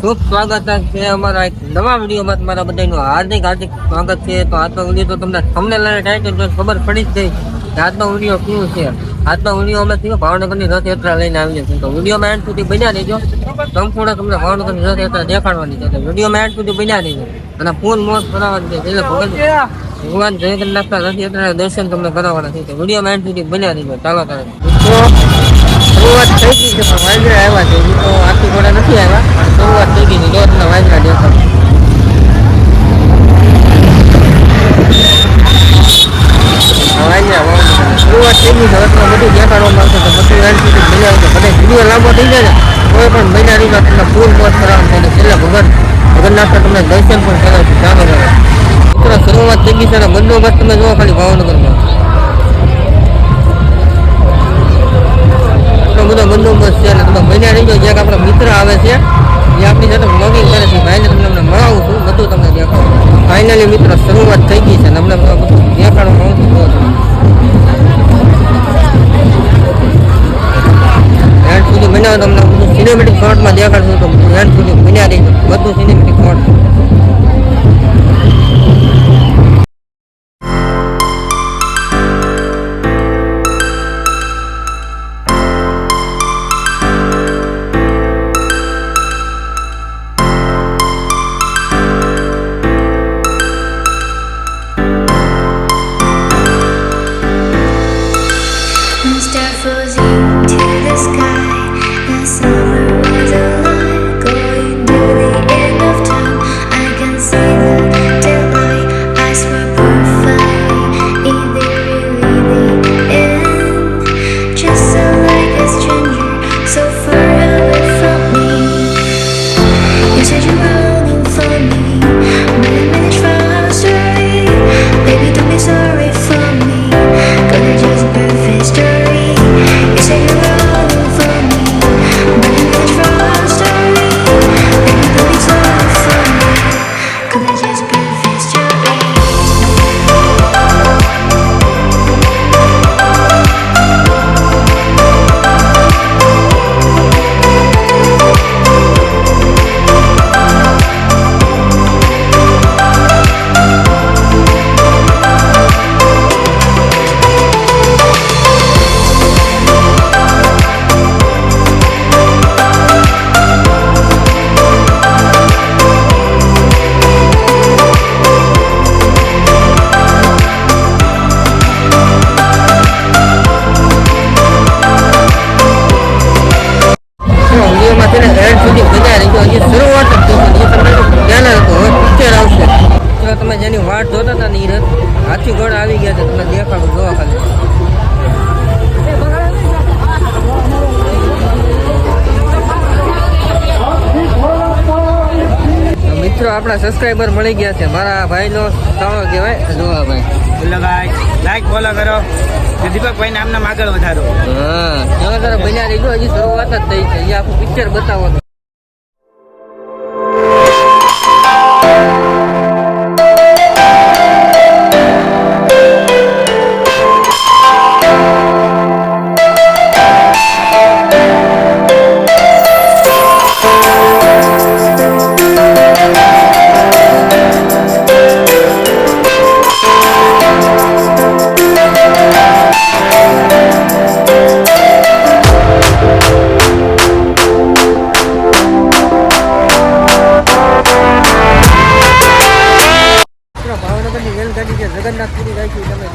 શુભ સ્વાગત છે અમારા એક નવા વિડીયોમાં તમારા બધાનું હાર્દિક હાર્દિક સ્વાગત છે. તો આજનો વીડિયો તો તમને તમને લઈને ટાઈટલ જો ખબર પડી જ ગઈ કે આજનો વીડિયો શું છે. આજનો વીડિયો અમે થયો ભાવનગરની રથયાત્રા લઈને આવીએ છીએ. તો વિડીયોમાં એન્ડ સુધી બન્યા રહેજો. સંપૂર્ણ તમને ભાવનગરની રથયાત્રા દેખાડવાની છે. તો વિડીયોમાં એન્ડ સુધી બન્યા રહેજો. અને ફૂલ મોજ કરાવવાની છે. એટલે ભગવાન ભગવાન જગન્નાથના રથયાત્રાના દર્શન તમને કરાવવાના છે. તો વિડીયોમાં એન્ડ સુધી બન્યા રહેજો. ચાલો ચાલો શરૂઆત થઈ ગઈ છે. પણ વાંદરા આવ્યા છે. તો આખી ઘોડા નથી આવ્યા. શરૂઆત થઈ ગઈ વાંદરા બહુ બધા. શરૂઆત થઈ ગઈ બધું સુધી બન્યા આવશે ભલે વીડિયો લાંબો થઈ જાય ને. કોઈ પણ મહિના રીતના તમને ફૂલ મોજ કરાવવાનું અને ભગવાન જગન્નાથના તમને દર્શન પણ કરાવશું ચાલો મિત્રો, શરૂઆત થઈ છે અને બંદોબસ્ત તમે જુઓ ખાલી ભાવનગરમાં. બધો બંદોબસ્ત છે અને તમે મહિના રહી જે એક આપણા મિત્ર આવે છે. એ આપણી સાથે વ્લોગિંગ કરે છે. ભાઈને તમને અમને મળાવું છું. બધું તમને દેખાડું ફાઇનલી મિત્રો, શરૂઆત થઈ ગઈ છે. અમને બધું દેખાડવામાં આવતું છું. એન્ડ સુધી બનાવો તમને બધું સિનેમેટિક શોર્ટમાં દેખાડશું તો એન્ડ સુધી બન્યા રહીજો. બધું cinematic short said you were આપણા સબસ્ક્રાઈબર મળી ગયા છે. મારા ભાઈનો સાણો કહેવાય. જોવા ભાઈ. બોલો ભાઈ. લાઈક ફોલો કરો. ને દીપકભાઈ નામના આગળ વધારો. હા. ચાલો તારે બન્યા રહીજો હજી શરૂઆત જ થઈ છે. અહીંયા આખું પિક્ચર બતાવવાનું જગન્નાથપુરી રાખ્યું તમે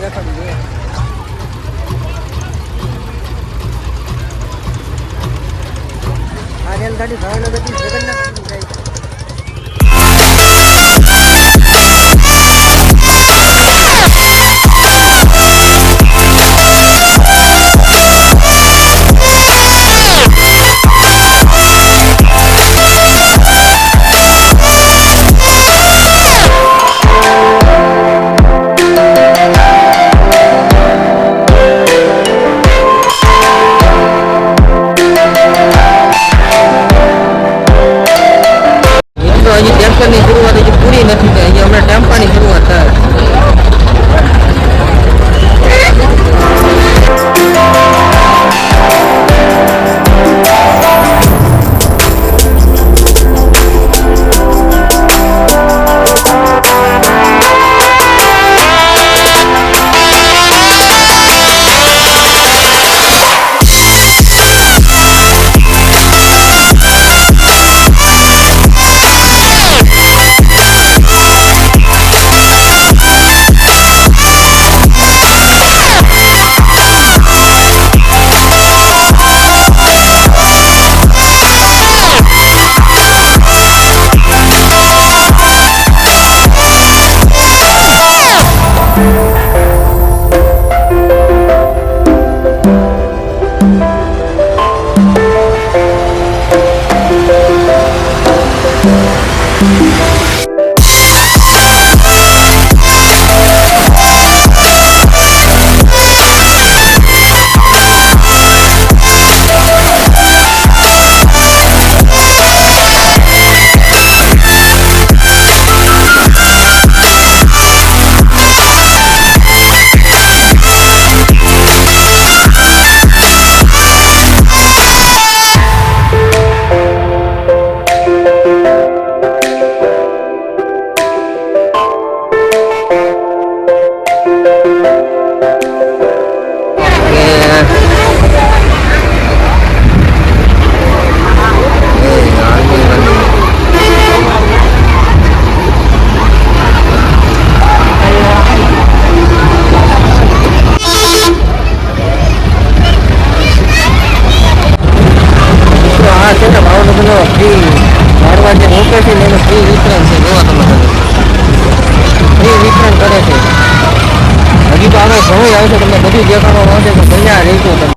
ઘણું જ આવશે તમને બધું દેખાડવા માંગે કે અહીંયા રહેતું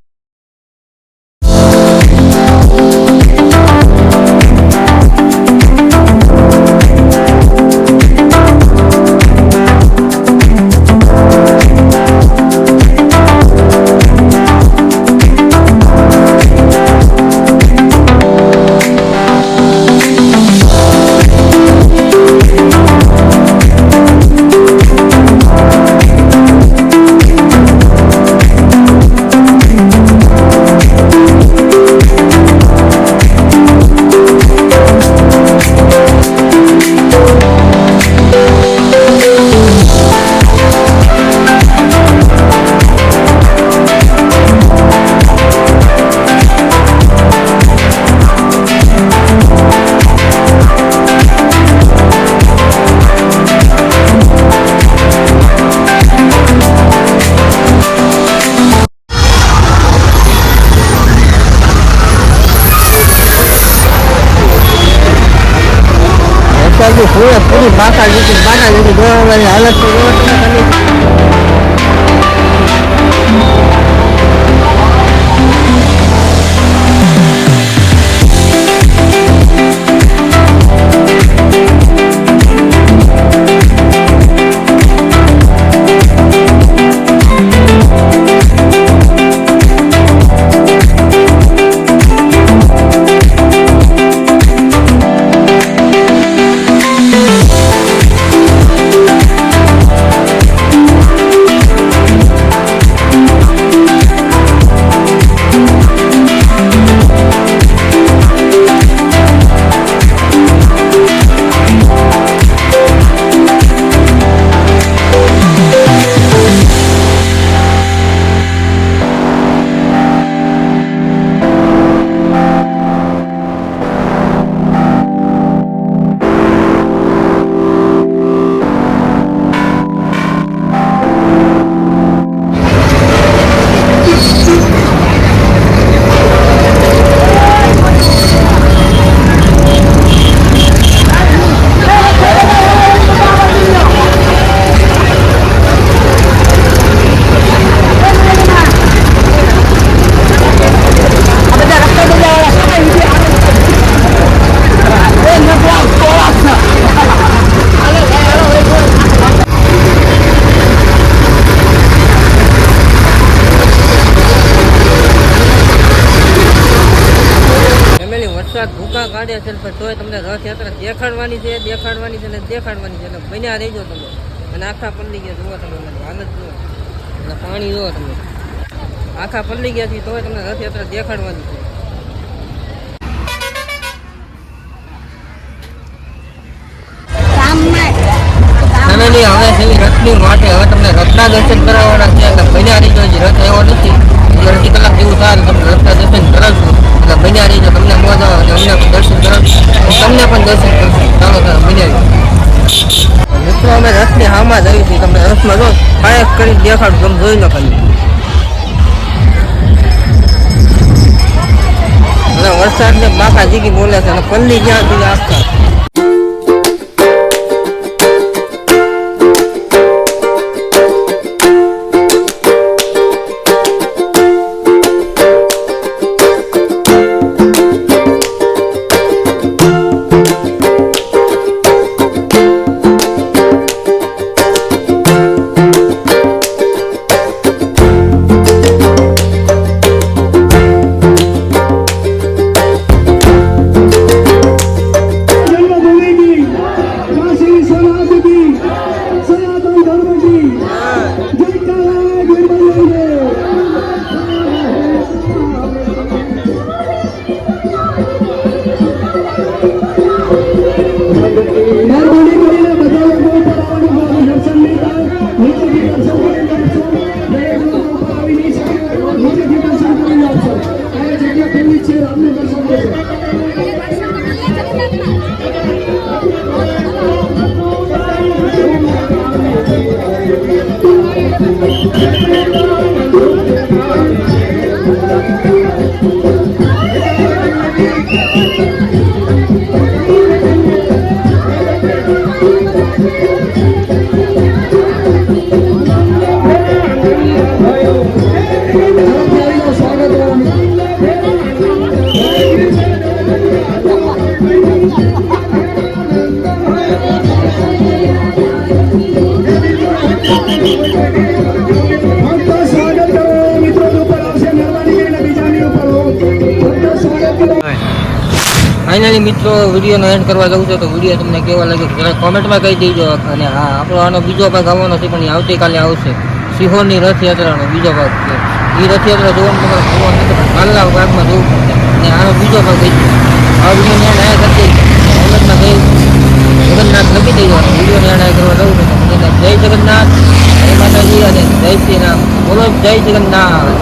પૂરે પૂરી બાકા લીધી બાકા લીધી દોડવાની હાલત વરસાદ ભૂકા કાઢે છે પણ તોય તમને રથયાત્રા દેખાડવાની છે દેખાડવાની છે ને દેખાડવાની છે. એટલે બન્યા રહેજો તમે. અને આખા પલ્લી ગયા જુઓ તમે મને હાલત જુઓ એટલે પાણી જુઓ તમે. આખા પલ્લી ગયા છે તોય તમને રથયાત્રા દેખાડવાની છે. હવે રથની માટે હવે તમને રથના દર્શન કરાવવાના છે એટલે બન્યા રહીજો હજી રથ એવો નથી હજી અડધી કલાક જેવું થાય એટલે તમને રથના દર્શન કરાવશું એટલે બન્યા રહીજો તમને મોજ આવે અને અમને પણ દર્શન કરાવશું અને તમને પણ દર્શન મિત્રો અમે રથની હામાં જ આવી છીએ તમને રથમાં જો ફાયર કરી દેખાડું તમે જોઈ લો ખાલી અને વરસાદને માખા જીગી બોલે છે અને પલ્લી જ્યાં સુધી આખા ફાઇનલી મિત્રો, વિડીયોનો એન્ડ કરવા જવું છે, તો વીડિયો તમને કેવા લાગ્યો જરા કોમેન્ટમાં કહી દેજો. અને હા, આપણો આનો બીજો ભાગ આવવાનો છે, પણ આવતીકાલે આવશે. સિહોરની રથયાત્રાનો બીજો ભાગ છે. એ રથયાત્રા જોવાનું તમારે જોવાનું નથી કાલના ભાગમાં જોવું પડશે. અને આનો બીજો ભાગ થઈ ગયો આ વીડિયો ન્યાય કરતી કોમેન્ટમાં કહી જગન્નાથ લખી દેજો. અને વીડિયો ન્યાય કરવા જવું બધાને જય જગન્નાથ. જય માતાજી અને જય શ્રી રામ. બોલો જય જગન્નાથ.